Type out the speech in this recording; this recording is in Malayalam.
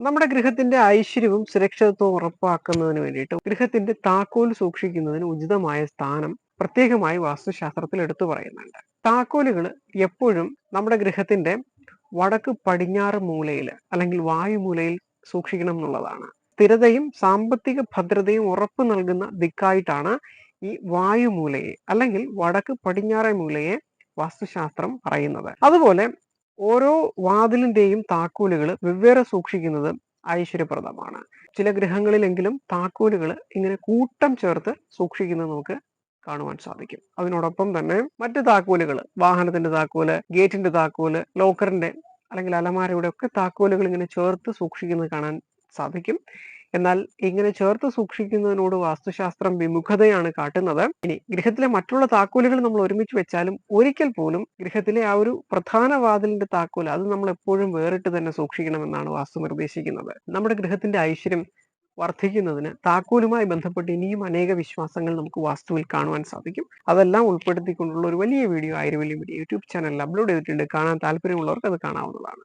നമ്മുടെ ഗൃഹത്തിന്റെ ഐശ്വര്യവും സുരക്ഷിതത്വവും ഉറപ്പാക്കുന്നതിന് വേണ്ടിയിട്ട് ഗൃഹത്തിന്റെ താക്കോൽ സൂക്ഷിക്കുന്നതിന് ഉചിതമായ സ്ഥാനം പ്രത്യേകമായി വാസ്തുശാസ്ത്രത്തിൽ എടുത്തു പറയുന്നുണ്ട്. താക്കോലുകൾ എപ്പോഴും നമ്മുടെ ഗൃഹത്തിന്റെ വടക്ക് പടിഞ്ഞാറ് മൂലയിൽ അല്ലെങ്കിൽ വായുമൂലയിൽ സൂക്ഷിക്കണം എന്നുള്ളതാണ്. സ്ഥിരതയും സാമ്പത്തിക ഭദ്രതയും ഉറപ്പു നൽകുന്ന ദിക്കായിട്ടാണ് ഈ വായുമൂലയെ അല്ലെങ്കിൽ വടക്ക് പടിഞ്ഞാറേ മൂലയെ വാസ്തുശാസ്ത്രം പറയുന്നത്. അതുപോലെ ഓരോ വാതിലിന്റെയും താക്കോലുകൾ വെവ്വേറെ സൂക്ഷിക്കുന്നത് ഐശ്വര്യപ്രദമാണ്. ചില ഗ്രഹങ്ങളിലെങ്കിലും താക്കോലുകൾ ഇങ്ങനെ കൂട്ടം ചേർത്ത് സൂക്ഷിക്കുന്നത് നമുക്ക് കാണുവാൻ സാധിക്കും. അതിനോടൊപ്പം തന്നെ മറ്റു താക്കോലുകൾ വാഹനത്തിന്റെ താക്കോൽ ഗേറ്റിന്റെ താക്കോൽ ലോക്കറിന്റെ അല്ലെങ്കിൽ അലമാരയുടെ ഒക്കെ താക്കോലുകൾ ഇങ്ങനെ ചേർത്ത് സൂക്ഷിക്കുന്നത് കാണാൻ സാധിക്കും. എന്നാൽ ഇങ്ങനെ ചേർത്ത് സൂക്ഷിക്കുന്നതിനോട് വാസ്തുശാസ്ത്രം വിമുഖതയാണ് കാട്ടുന്നത്. ഇനി ഗൃഹത്തിലെ മറ്റുള്ള താക്കോലുകൾ നമ്മൾ ഒരുമിച്ച് വെച്ചാലും ഒരിക്കൽ പോലും ഗൃഹത്തിലെ ആ ഒരു പ്രധാന വാതിലിന്റെ താക്കോൽ അത് നമ്മൾ എപ്പോഴും വേറിട്ട് തന്നെ സൂക്ഷിക്കണമെന്നാണ് വാസ്തു നിർദ്ദേശിക്കുന്നത്. നമ്മുടെ ഗൃഹത്തിന്റെ ഐശ്വര്യം വർദ്ധിക്കുന്നതിന് താക്കോലുമായി ബന്ധപ്പെട്ട് ഇനിയും അനേക വിശ്വാസങ്ങൾ നമുക്ക് വാസ്തുവിൽ കാണുവാൻ സാധിക്കും. അതെല്ലാം ഉൾപ്പെടുത്തിക്കൊണ്ടുള്ള ഒരു വലിയ വീഡിയോ ആയിരം വീഡിയോ യൂട്യൂബ് ചാനലിൽ അപ്ലോഡ് ചെയ്തിട്ടുണ്ട്. കാണാൻ താല്പര്യമുള്ളവർക്ക് അത് കാണാവുന്നതാണ്.